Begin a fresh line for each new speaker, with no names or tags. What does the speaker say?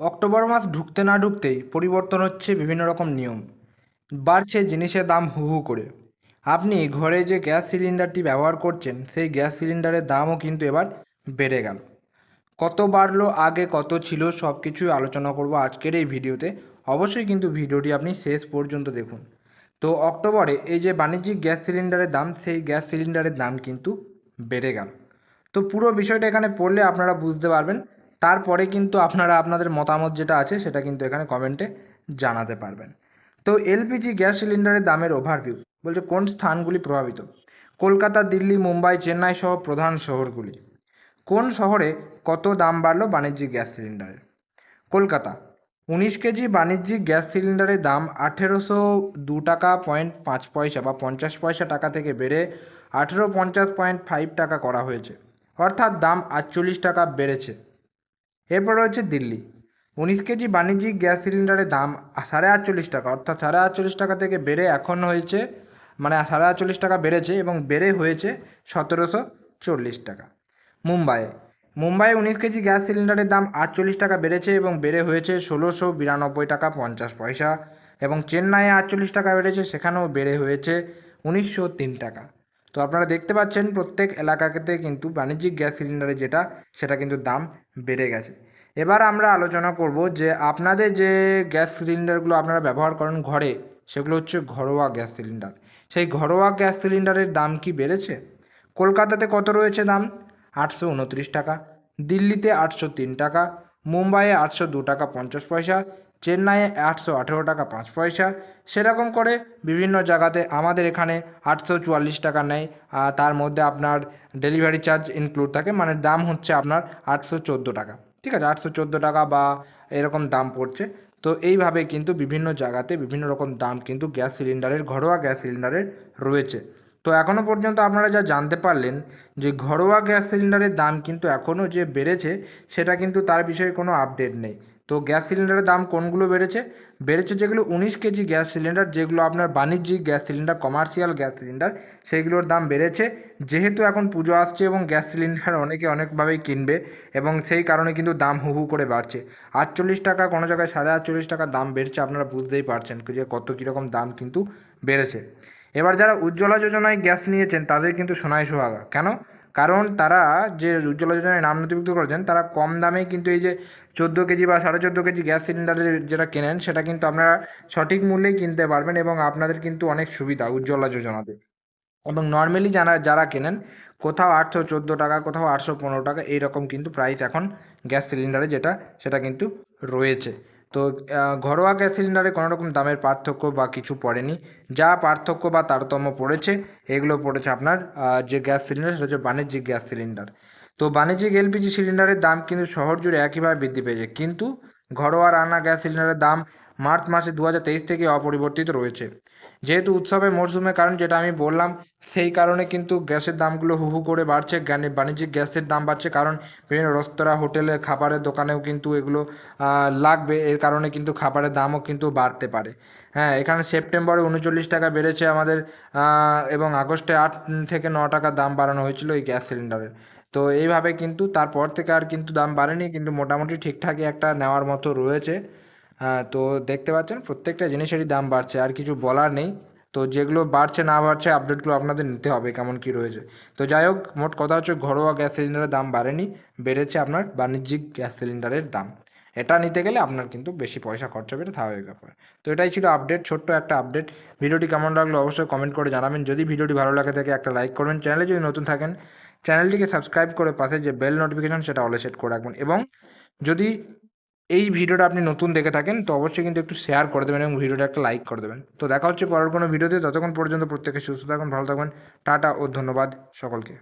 October মাস ঢুকতে না ঢুকতেই পরিবর্তন হচ্ছে বিভিন্ন রকম নিয়ম। বাড়ছে জিনিসের দাম হু হু করে। আপনি ঘরে যে গ্যাস সিলিন্ডারটি ব্যবহার করছেন, সেই গ্যাস সিলিন্ডারের দামও কিন্তু এবার বেড়ে গেল। কত বাড়লো, আগে কত ছিল সব কিছুই আলোচনা করব আজকের এই ভিডিওতে। অবশ্যই কিন্তু ভিডিওটি আপনি শেষ পর্যন্ত দেখুন। তো অক্টোবরে এই যে বাণিজ্যিক গ্যাস সিলিন্ডারের দাম, সেই গ্যাস সিলিন্ডারের দাম কিন্তু বেড়ে গেল। তো পুরো বিষয়টা এখানে পড়লে আপনারা বুঝতে পারবেন তারপরে কিন্তু আপনারা আপনাদের মতামত যেটা আছে সেটা কিন্তু এখানে কমেন্টে জানাতে পারবেন। তো এলপিজি গ্যাস সিলিন্ডারের দামের ওভারভিউ বলছে কোন স্থানগুলি প্রভাবিত? কলকাতা, দিল্লি, মুম্বাই, চেন্নাই সহ প্রধান শহরগুলি। কোন শহরে কত দাম বাড়লো বাণিজ্যিক গ্যাস সিলিন্ডারের কলকাতা, উনিশ কেজি বাণিজ্যিক গ্যাস সিলিন্ডারের দাম আঠেরোশো দু টাকা পয়েন্ট পাঁচ পয়সা বা পঞ্চাশ পয়সা টাকা থেকে বেড়ে আঠেরো পঞ্চাশ পয়েন্ট ফাইভ টাকা করা হয়েছে। অর্থাৎ দাম আটচল্লিশ টাকা বেড়েছে। এরপর রয়েছে দিল্লি। উনিশ কেজি বাণিজ্যিক গ্যাস সিলিন্ডারের দাম সাড়ে আটচল্লিশ টাকা, অর্থাৎ সাড়ে আটচল্লিশ টাকা থেকে বেড়ে এখন হয়েছে মানে সাড়ে আটচল্লিশ টাকা বেড়েছে এবং বেড়ে হয়েছে সতেরোশো চল্লিশ টাকা। মুম্বাইয়ে। মুম্বাইয়ে উনিশ কেজি গ্যাস সিলিন্ডারের দাম আটচল্লিশ টাকা বেড়েছে এবং বেড়ে হয়েছে ষোলোশো বিরানব্বই টাকা পঞ্চাশ পয়সা এবং চেন্নাইয়ে আটচল্লিশ টাকা বেড়েছে, সেখানেও বেড়ে হয়েছে উনিশশো তিন টাকা। তো আপনারা দেখতে পাচ্ছেন প্রত্যেক এলাকাতে কিন্তু বাণিজ্যিক গ্যাস সিলিন্ডারে যেটা, সেটা কিন্তু দাম বেড়ে গেছে। এবার আমরা আলোচনা করব যে আপনাদের যে গ্যাস সিলিন্ডারগুলো আপনারা ব্যবহার করেন ঘরে, সেগুলো হচ্ছে ঘরোয়া গ্যাস সিলিন্ডার। সেই ঘরোয়া গ্যাস সিলিন্ডারের দাম কি বেড়েছে? কলকাতাতে কত রয়েছে দাম? আটশো উনত্রিশ টাকা, দিল্লিতে আটশো তিন টাকা, মুম্বাইয়ে আটশো দু টাকা পঞ্চাশ পয়সা চেন্নাইয়ে আটশো আঠেরো টাকা পাঁচ পয়সা। সেরকম করে বিভিন্ন জায়গাতে আমাদের এখানে আটশো চুয়াল্লিশ টাকা নেয় আর তার মধ্যে আপনার ডেলিভারি চার্জ ইনক্লুড থাকে মানে দাম হচ্ছে আপনার আটশো চোদ্দ টাকা। ঠিক আছে, আটশো চোদ্দ টাকা বা এরকম দাম পড়ছে। তো এইভাবে কিন্তু বিভিন্ন জায়গাতে বিভিন্ন রকম দাম কিন্তু গ্যাস সিলিন্ডারের, ঘরোয়া গ্যাস সিলিন্ডারের রয়েছে। তো এখনও পর্যন্ত আপনারা যা জানতে পারলেন যে ঘরোয়া গ্যাস সিলিন্ডারের দাম কিন্তু এখনও যে বেড়েছে, সেটা কিন্তু তার বিষয়ে কোনো আপডেট নেই। তো গ্যাস সিলিন্ডারের দাম কোনগুলো বেড়েছে? বেড়েছে যেগুলো উনিশ কেজি গ্যাস সিলিন্ডার, যেগুলো আপনার বাণিজ্যিক gas cylinder, commercial gas cylinder, সেইগুলোর দাম বেড়েছে। যেহেতু এখন পুজো আসছে এবং গ্যাস সিলিন্ডার অনেকে অনেকভাবেই কিনবে এবং সেই কারণে কিন্তু দাম হু হু করে বাড়ছে। আটচল্লিশ টাকা কোনো জায়গায় সাড়ে আটচল্লিশ টাকা দাম বেড়েছে, আপনারা বুঝতেই পারছেন যে কত কীরকম দাম কিন্তু বেড়েছে। এবার যারা উজ্জ্বলা যোজনায় গ্যাস নিয়েছেন, তাদের কিন্তু সোনায় সোহাগা। কেন? কারণ তারা যে উজ্জ্বলা যোজনায় নাম নথিভুক্ত করেছেন, তারা কম দামেই কিন্তু এই যে চোদ্দ কেজি বা সাড়ে চোদ্দ কেজি গ্যাস সিলিন্ডারের যেটা কেনেন, সেটা কিন্তু আপনারা সঠিক মূল্যেই কিনতে পারবেন এবং আপনাদের কিন্তু অনেক সুবিধা উজ্জ্বলা যোজনাতে। এবং নর্মালি যারা যারা কেনেন, কোথাও আটশো চোদ্দ টাকা, কোথাও আটশো পনেরো টাকা, এইরকম কিন্তু প্রাইস এখন গ্যাস সিলিন্ডারে যেটা, সেটা কিন্তু রয়েছে। তো ঘরোয়া গ্যাস সিলিন্ডারে কোনো রকম দামের পার্থক্য বা কিছু পড়েনি। যা পার্থক্য বা তারতম্য পড়েছে, এগুলো পড়েছে আপনার যে গ্যাস সিলিন্ডার, সেটা হচ্ছে বাণিজ্যিক গ্যাস সিলিন্ডার। তো, বাণিজ্যিক এলপিজি সিলিন্ডারের দাম কিন্তু শহর জুড়ে একইভাবে বৃদ্ধি পেয়েছে। কিন্তু ঘরোয়া রান্না গ্যাস সিলিন্ডারের দাম মার্চ মাসে দু হাজার তেইশ থেকে অপরিবর্তিত রয়েছে। যেহেতু উৎসবের মরশুমের কারণ যেটা আমি বললাম, সেই কারণে কিন্তু গ্যাসের দামগুলো হু হু করে বাড়ছে। বাণিজ্যিক গ্যাসের দাম বাড়ছে কারণ বিভিন্ন রেস্তোরাঁ, হোটেলে, খাবারের দোকানেও কিন্তু এগুলো লাগবে। এর কারণে কিন্তু খাবারের দামও কিন্তু বাড়তে পারে। হ্যাঁ এখানে সেপ্টেম্বরে উনচল্লিশ টাকা বেড়েছে আমাদের এবং আগস্টে আট থেকে ন টাকা দাম বাড়ানো হয়েছিল এই গ্যাস সিলিন্ডারের। তো এইভাবে কিন্তু তারপর থেকে আর কিন্তু দাম বাড়েনি, কিন্তু মোটামুটি ঠিকঠাকই একটা নেওয়ার মতো রয়েছে। হ্যাঁ তো দেখতে পাচ্ছেন প্রত্যেকটা জিনিসেরই দাম বাড়ছে, আর কিছু বলার নেই। তো যেগুলো বাড়ছে না বাড়ছে আপডেটগুলো আপনাদের নিতে হবে কেমন কি রয়েছে। তো যাই হোক, মোট কথা হচ্ছে ঘরোয়া গ্যাস সিলিন্ডারের দাম বাড়েনি, বেড়েছে আপনার বাণিজ্যিক গ্যাস সিলিন্ডারের দাম। এটা নিতে গেলে আপনার কিন্তু বেশি পয়সা খরচা হবে স্বাভাবিক ব্যাপার। তো এটাই ছিল আপডেট, ছোট্ট একটা আপডেট। ভিডিওটি কেমন লাগল অবশ্যই কমেন্ট করে জানাবেন। যদি ভিডিওটি ভালো লাগে থাকে একটা লাইক করবেন। চ্যানেলে যদি নতুন থাকেন চ্যানেলটিকে সাবস্ক্রাইব করে পাশে যে বেল নোটিফিকেশন, সেটা অলে সেট করে রাখবেন। এবং যদি এই ভিডিওটা আপনি নতুন দেখে থাকেন, তো অবশ্যই কিন্তু একটু শেয়ার করে দেবেন এবং ভিডিওটা একটা লাইক করে দেবেন। তো দেখা হচ্ছে পরের কোনো ভিডিওতে। ততক্ষণ পর্যন্ত প্রত্যেকে সুস্থ থাকুন, ভালো থাকবেন টাটা ও ধন্যবাদ সকলকে।